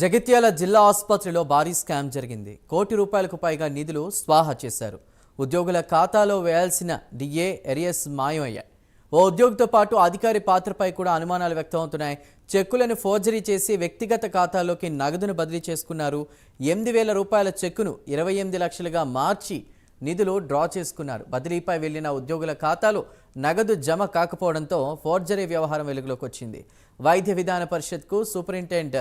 జగిత్యాల జిల్లా ఆసుపత్రిలో భారీ స్కామ్ జరిగింది. కోటి రూపాయలకు పైగా నిధులు స్వాహా చేశారు. ఉద్యోగుల ఖాతాలో వేయాల్సిన డిఏ ఎరియస్ మాయమయ్యాయి. ఓ ఉద్యోగితో పాటు అధికారి పాత్రపై కూడా అనుమానాలు వ్యక్తమవుతున్నాయి. చెక్కులను ఫోర్జరీ చేసి వ్యక్తిగత ఖాతాలోకి నగదును బదిలీ చేసుకున్నారు. ఎనిమిది వేల రూపాయల చెక్కును ఇరవై ఎనిమిది లక్షలుగా మార్చి నిధులు డ్రా చేసుకున్నారు. బదిలీపై వెళ్ళిన ఉద్యోగుల ఖాతాలో నగదు జమ కాకపోవడంతో ఫోర్జరీ వ్యవహారం వెలుగులోకి వచ్చింది. వైద్య విధాన పరిషత్కు సూపరింటెండెంట్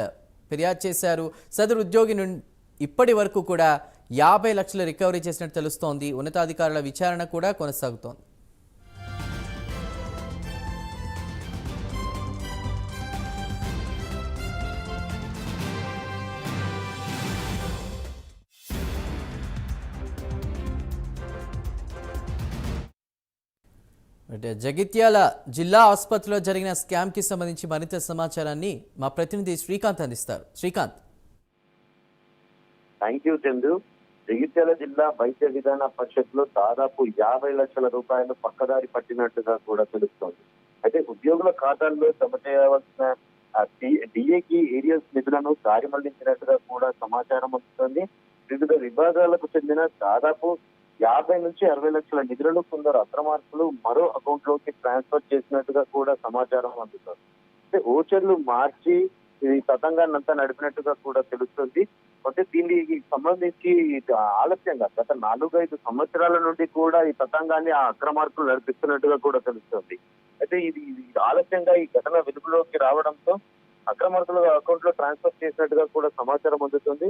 ఫిర్యాదు చేశారు. సదరు ఉద్యోగి నుండి ఇప్పటి వరకు కూడా యాభై లక్షలు రికవరీ చేసినట్టు తెలుస్తోంది. ఉన్నతాధికారుల విచారణ కూడా కొనసాగుతోంది. అంటే జగిత్యాల జిల్లా ఆసుపత్రిలో జరిగిన స్కామ్కి సంబంధించి మరింత సమాచారాన్ని మా ప్రతినిధి శ్రీకాంత్ అందిస్తారు. Srikanth. Thank you Chandu. Jagtial జిల్లా వైద్య విధాన పరిషత్లో దాదాపు యాభై లక్షల రూపాయలు పక్కదారి పట్టినట్టుగా కూడా తెలుస్తోంది. అయితే ఉద్యోగుల ఖాతాల్లో జమ చేయవలసిన డిఏకి ఏరియల్స్ నిధులను దారి మళ్ళించినట్టుగా కూడా సమాచారం వస్తుంది. వివిధ విభాగాలకు చెందిన దాదాపు యాభై నుంచి అరవై లక్షల నిధులను కొందరు అక్రమార్కులు మరో అకౌంట్లోకి ట్రాన్స్ఫర్ చేసినట్టుగా కూడా సమాచారం అందుతుంది. అంటే ఓచర్లు మార్చి ఇది తతంగాన్నంతా నడిపినట్టుగా కూడా తెలుస్తుంది. అంటే దీనికి సంబంధించి ఆలస్యంగా గత నాలుగైదు సంవత్సరాల నుండి కూడా ఈ తతంగాన్ని ఆ అక్రమార్కులు నడిపిస్తున్నట్టుగా కూడా తెలుస్తుంది. అయితే ఇది ఆలస్యంగా ఈ ఘటన వెలుగులోకి రావడంతో అక్రమార్కుల అకౌంట్లో ట్రాన్స్ఫర్ చేసినట్టుగా కూడా సమాచారం అందుతుంది.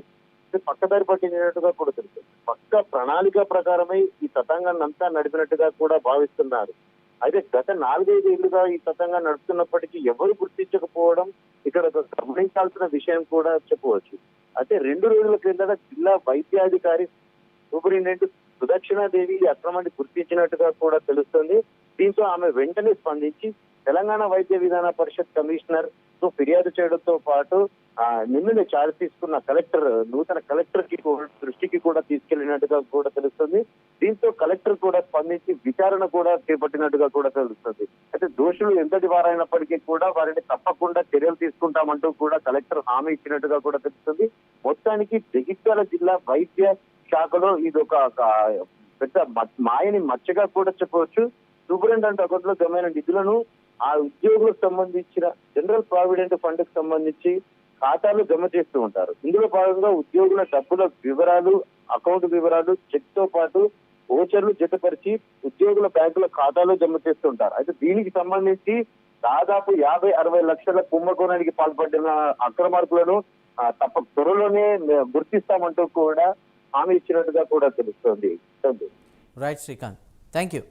పక్కదారి పట్టినట్టుగా కూడా తెలుస్తుంది పక్క ప్రణాళిక ప్రకారమై ఈ తతంగాన్ని అంతా నడిపినట్టుగా కూడా భావిస్తున్నారు. అయితే గత నాలుగైదు ఏళ్ళుగా ఈ తతంగా నడుస్తున్నప్పటికీ ఎవరు గుర్తించకపోవడం ఇక్కడ ఒక గమనించాల్సిన విషయం కూడా చెప్పవచ్చు. అయితే రెండు రోజుల క్రిందట జిల్లా వైద్యాధికారి సూపరింటెండెంట్ సుదక్షిణాదేవి అక్రమాన్ని గుర్తించినట్టుగా కూడా తెలుస్తుంది. దీంతో ఆమె వెంటనే స్పందించి తెలంగాణ వైద్య విధాన పరిషత్ కమిషనర్తో ఫిర్యాదు చేయడంతో పాటు ఆ నిన్ననే చార్జ్ తీసుకున్న కలెక్టర్ నూతన కలెక్టర్కి దృష్టికి కూడా తీసుకెళ్ళినట్టుగా కూడా తెలుస్తుంది. దీంతో కలెక్టర్ కూడా స్పందించి విచారణ కూడా చేపట్టినట్టుగా కూడా తెలుస్తుంది. అయితే దోషులు ఎంతటి వారైనప్పటికీ కూడా వారిని తప్పకుండా చర్యలు తీసుకుంటామంటూ కూడా కలెక్టర్ హామీ ఇచ్చినట్టుగా కూడా తెలుస్తుంది. మొత్తానికి జగిత్యాల జిల్లా వైద్య శాఖలో ఇది ఒక పెద్ద మాయని మచ్చగా కూడా చెప్పవచ్చు. సూపరింటెండెంట్ అకౌంట్లో జమైన నిధులను ఆ ఉద్యోగులకు సంబంధించిన జనరల్ ప్రావిడెంట్ ఫండ్కి సంబంధించి ఖాతాలు జమ చేస్తూ ఉంటారు. ఇందులో భాగంగా ఉద్యోగుల డబ్బుల వివరాలు అకౌంట్ వివరాలు చెక్తో పాటు ఓచర్లు జతపరిచి ఉద్యోగుల బ్యాంకుల ఖాతాలో జమ చేస్తుంటారు అయితే దీనికి సంబంధించి దాదాపు యాభై అరవై లక్షల కుంభకోణానికి పాల్పడిన అక్రమార్కులను తప్ప త్వరలోనే గుర్తిస్తామంటూ కూడా హామీ ఇచ్చినట్టుగా కూడా తెలుస్తోంది. Right Srikanth thank you